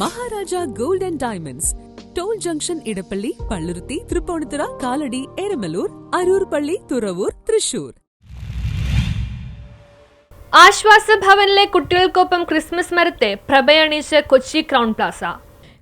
Maharaja gold and diamonds. Toll junction Edappally Palluruthy Tripunithura Kalady Eramalloor Aroor Palli Thuravoor Thrissur. ആശ്വാസ ഭവനിലെ കുട്ടികൾക്കൊപ്പം Christmas മരത്തെ പ്രഭയണിച്ച് Kochi Crowne Plaza.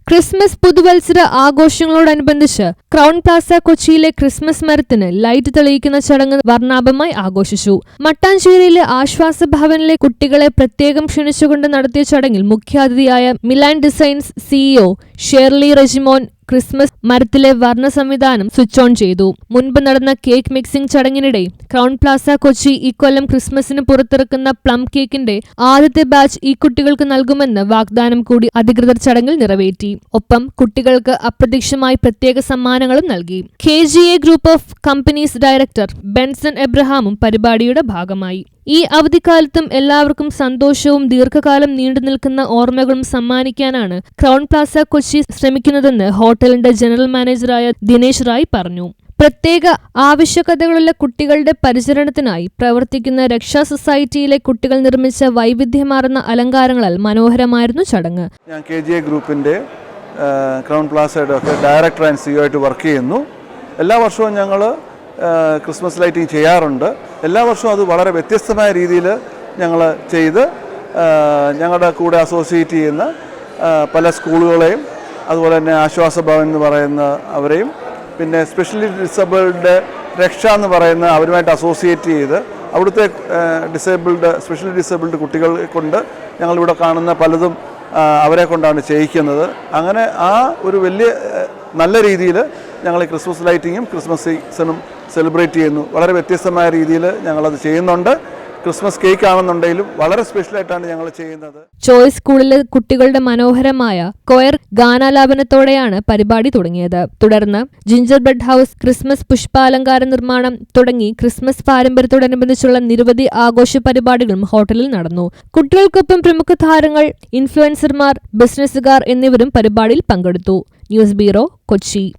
Christmas പുതുവത്സര ആഘോഷങ്ങളോടനുബന്ധിച്ച് ക്രൗൺ പ്ലാസ കൊച്ചിയിലെ ക്രിസ്മസ് മരത്തിന് ലൈറ്റ് തെളിയിക്കുന്ന ചടങ്ങ് വർണാഭമായി ആഘോഷിച്ചു. മട്ടാഞ്ചേരിയിലെ ആശ്വാസ ഭവനിലെ കുട്ടികളെ പ്രത്യേകം ക്ഷണിച്ചുകൊണ്ട് നടത്തിയ ചടങ്ങിൽ മുഖ്യാതിഥിയായ Milan designs CEO Shirley Rejimon Christmas മരത്തിലെ വർണ സംവിധാനം സ്വിച്ച് ഓൺ ചെയ്തു. മുൻപ് നടന്ന കേക്ക് മിക്സിംഗ് ചടങ്ങിനിടെ ക്രൗൺ പ്ലാസ കൊച്ചി ഇക്കൊല്ലം ക്രിസ്മസിന് പുറത്തിറക്കുന്ന പ്ലം കേക്കിന്റെ ആദ്യത്തെ ബാച്ച് ഈ കുട്ടികൾക്ക് നൽകുമെന്ന് വാഗ്ദാനം കൂടി അധികൃതർ ചടങ്ങിൽ നിറവേറ്റി. ഒപ്പം കുട്ടികൾക്ക് അപ്രത്യക്ഷമായി പ്രത്യേക സമ്മാനങ്ങളും നൽകി. K G A group of companies director Benson എബ്രഹാമും പരിപാടിയുടെ ഭാഗമായി. ഈ അവധിക്കാലത്തും എല്ലാവർക്കും സന്തോഷവും ദീർഘകാലം നീണ്ടു നിൽക്കുന്ന ഓർമ്മകളും സമ്മാനിക്കാനാണ് ക്രൗൺ പ്ലാസ കൊച്ചി ശ്രമിക്കുന്നതെന്ന് ഹോട്ടലിന്റെ ജനറൽ മാനേജറായ ദിനേശ് റായ് പറഞ്ഞു. പ്രത്യേക ആവശ്യകതകളുള്ള കുട്ടികളുടെ പരിചരണത്തിനായി പ്രവർത്തിക്കുന്ന രക്ഷാ സൊസൈറ്റിയിലെ കുട്ടികൾ നിർമ്മിച്ച വൈവിധ്യമാർന്ന അലങ്കാരങ്ങളാൽ മനോഹരമായിരുന്നു ചടങ്ങ്. ഞാൻ കെ ജി എ ഗ്രൂപ്പിന്റെ ക്രൗൺ പ്ലാസയുടെ ഒക്കെ ഡയറക്ടർ ആൻഡ് സിഒ ആയിട്ട് വർക്ക് ചെയ്യുന്നു. എല്ലാ വർഷവും ഞങ്ങൾ ക്രിസ്മസ് ലൈറ്റിംഗ് ചെയ്യാറുണ്ട്. എല്ലാ വർഷവും അത് വളരെ വ്യത്യസ്തമായ രീതിയിൽ ഞങ്ങൾ ചെയ്ത് ഞങ്ങളുടെ കൂടെ അസോസിയേറ്റ് ചെയ്യുന്ന പല സ്കൂളുകളെയും അതുപോലെ തന്നെ ആശ്വാസ ഭവൻ എന്ന് പറയുന്ന അവരെയും പിന്നെ സ്പെഷ്യലി ഡിസബിൾഡ് രക്ഷ എന്ന് പറയുന്ന അവരുമായിട്ട് അസോസിയേറ്റ് ചെയ്ത് അവിടുത്തെ ഡിസേബിൾഡ് സ്പെഷ്യലി ഡിസേബിൾഡ് കുട്ടികളെ കൊണ്ട് ഞങ്ങളിവിടെ കാണുന്ന പലതും അവരെ കൊണ്ടാണ് ചെയ്യിക്കുന്നത്. അങ്ങനെ ആ ഒരു വലിയ നല്ല രീതിയിൽ ഞങ്ങൾ ക്രിസ്മസ് ലൈറ്റിങ്ങും ക്രിസ്മസ് സീസണും സെലിബ്രേറ്റ് ചെയ്യുന്നു. വളരെ വ്യത്യസ്തമായ രീതിയിൽ ഞങ്ങളത് ചെയ്യുന്നുണ്ട്. ക്രിസ്മസ് കേക്ക് ആണെന്നുണ്ടെങ്കിലും വളരെ സ്പെഷ്യൽ ആയിട്ടാണ് ഞങ്ങൾ ചെയ്യുന്നത്. ചോയ്സ് സ്കൂളിലെ കുട്ടികളുടെ മനോഹരമായ കൊയർ ഗാനാലാപനത്തോടെയാണ് പരിപാടി തുടങ്ങിയത്. തുടർന്ന് ജിഞ്ചർ ബ്രെഡ് ഹൗസ് ക്രിസ്മസ് പുഷ്പാലങ്കാര നിർമ്മാണം തുടങ്ങി ക്രിസ്മസ് പാരമ്പര്യത്തോടനുബന്ധിച്ചുള്ള നിരവധി ആഘോഷ പരിപാടികളും ഹോട്ടലിൽ നടന്നു. കുട്ടികൾക്കൊപ്പം പ്രമുഖ താരങ്ങൾ ഇൻഫ്ലുവൻസർമാർ ബിസിനസ്സുകാർ എന്നിവരും പരിപാടിയിൽ പങ്കെടുത്തു. News bureau Kochi.